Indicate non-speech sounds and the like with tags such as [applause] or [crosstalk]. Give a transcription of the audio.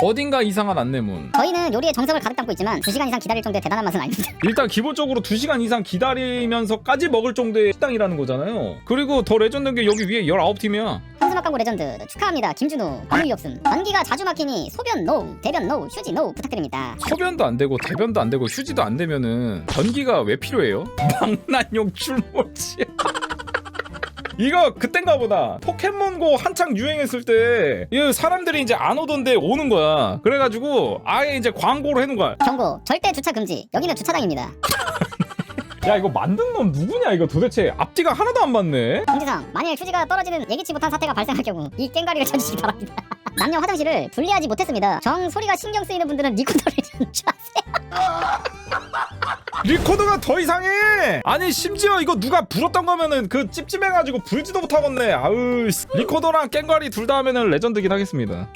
어딘가 이상한 안내문 저희는 요리에 정성을 가득 담고 있지만 2시간 이상 기다릴 정도의 대단한 맛은 아닙니다. [laughs] 일단 기본적으로 2시간 이상 기다리면서까지 먹을 정도의 식당이라는 거잖아요 그리고 더 레전드인 게 여기 위에 19팀이야 현수막 광고 레전드 축하합니다. 김준우 아무 이유 없음. 변기가 자주 막히니 소변 노, 대변 노, 휴지 노 부탁드립니다. 소변도 안 되고 대변도 안 되고 휴지도 안 되면은 변기가 왜 필요해요? [laughs] 망나뇽 출몰지 [laughs] 이거 그땐가 보다 포켓몬고 한창 유행했을 때 이 사람들이 이제 안 오던데 오는 거야 그래가지고 아예 이제 광고로 해놓은 거야 경고 절대 주차 금지. 여기는 주차장입니다. 야 이거 만든 놈 누구냐 이거 도대체 앞뒤가 하나도 안 맞네 금지사항 만일 휴지가 떨어지는 예기치 못한 사태가 발생할 경우 이 깽가리를 쳐주시기 바랍니다. [laughs] 남녀 화장실을 분리하지 못했습니다. 정 소리가 신경 쓰이는 분들은 리코더를 연주하세요. [laughs] 리코더가 더 이상해. 아니 심지어 이거 누가 불었던 거면은 그 찝찝해가지고 불지도 못하겠네. 아우 씨. 리코더랑 깽가리 둘 다 하면은 레전드긴 하겠습니다